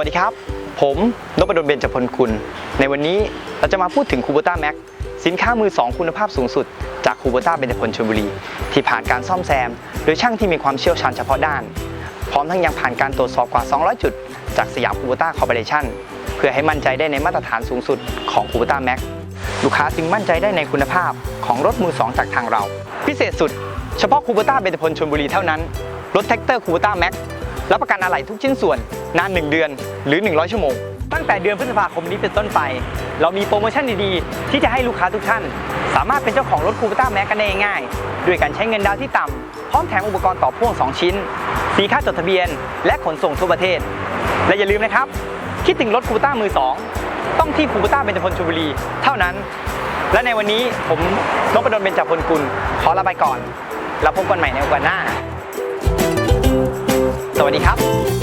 วัสดีครับ ผมนพดลเบญจพลคุณ ในวันนี้เราจะมาพูดถึงคูโบต้าแม็กสินค้ามือ 2 คุณภาพสูงสุด จากคูโบต้าเบญจพลชลบุรี ที่ผ่านการซ่อมแซม โดยช่างที่มีความเชี่ยวชาญเฉพาะด้าน พร้อมทั้งยังผ่านการตรวจสอบกว่า 200 จุด จากสยามคูโบต้าคอร์ปอเรชั่นเพื่อให้มั่นใจได้ในมาตรฐานสูงสุดของคูโบต้าแม็กลูกค้าจึงมั่นใจได้ในคุณภาพของรถมือ 2 จากทางเรา พิเศษสุด เฉพาะคูโบต้าเบญจพลชลบุรีเท่านั้นรถแท็กเตอร์คูโบต้าแม็ก รับประกันอะไหล่ทุกชิ้นส่วนนาน 1 เดือนหรือ 100 ชั่วโมง ตั้งแต่เดือนพฤษภาคมนี้เป็นต้นไป เรามีโปรโมชั่นดีๆ ที่จะให้ลูกค้าทุกท่าน สามารถเป็นเจ้าของรถคูโบต้าแม็กกันได้ง่ายๆด้วยการใช้เงินดาวน์ที่ต่ำพร้อมแถมอุปกรณ์ต่อพ่วง 2 ชิ้นฟรีค่าจดทะเบียน และขนส่งทั่วประเทศ และอย่าลืมนะครับ คิดถึงรถคูโบต้ามือ 2 ต้องที่คูโบต้าเบญจพลชลบุรี เท่านั้น และในวันนี้ผมนพดลเบญจพลกุลขอลาไปก่อนแล้วพบกันใหม่ในโอกาสหน้า สวัสดีครับ